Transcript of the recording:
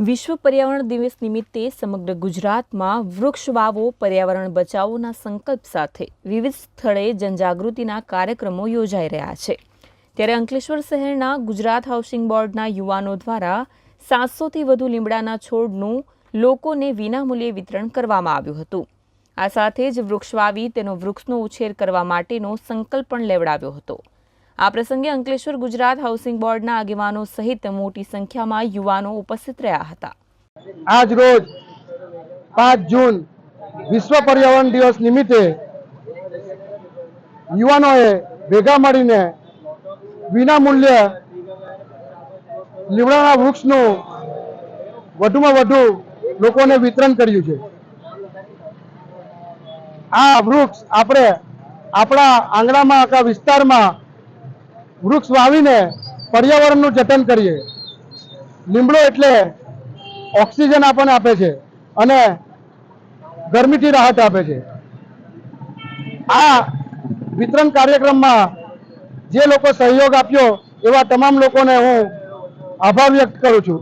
વિશ્વ પર્યાવરણ દિવસ નિમિત્તે સમગ્ર ગુજરાતમાં વૃક્ષ વાવો, પર્યાવરણ બચાવોના સંકલ્પ સાથે વિવિધ સ્થળે જનજાગૃતિના કાર્યક્રમો યોજાઈ રહ્યા છે. ત્યારે અંકલેશ્વર શહેરના ગુજરાત હાઉસિંગ બોર્ડના યુવાનો દ્વારા સાતસોથી વધુ લીમડાના છોડનું લોકોને વિનામૂલ્યે વિતરણ કરવામાં આવ્યું હતું. આ સાથે જ વૃક્ષ વાવી તેનો વૃક્ષનો ઉછેર કરવા માટેનો સંકલ્પ પણ લેવડાવ્યો હતો. આ પ્રસંગે અંકલેશ્વર ગુજરાત હાઉસિંગ બોર્ડના આગેવાનો સહિત મોટી સંખ્યામાં યુવાનો ઉપસ્થિત રહ્યા હતા. આજ રોજ પાંચ જૂન વિશ્વ પર્યાવરણ દિવસ નિમિત્તે યુવાનોએ ભેગા મળીને વિનામૂલ્ય લીમડાના વૃક્ષનું વધુમાં વધુ લોકોને વિતરણ કર્યું છે. આ વૃક્ષ આપણે આપણા આંગણામાં આખા વિસ્તારમાં વૃક્ષ વાવીને પર્યાવરણનું જતન કરીએ. લીમડો એટલે ઓક્સિજન આપણને આપે છે અને ગરમીથી રાહત આપે છે. આ વિતરણ કાર્યક્રમમાં જે લોકો સહયોગ આપ્યો એવા તમામ લોકોને હું આભાર વ્યક્ત કરું છું.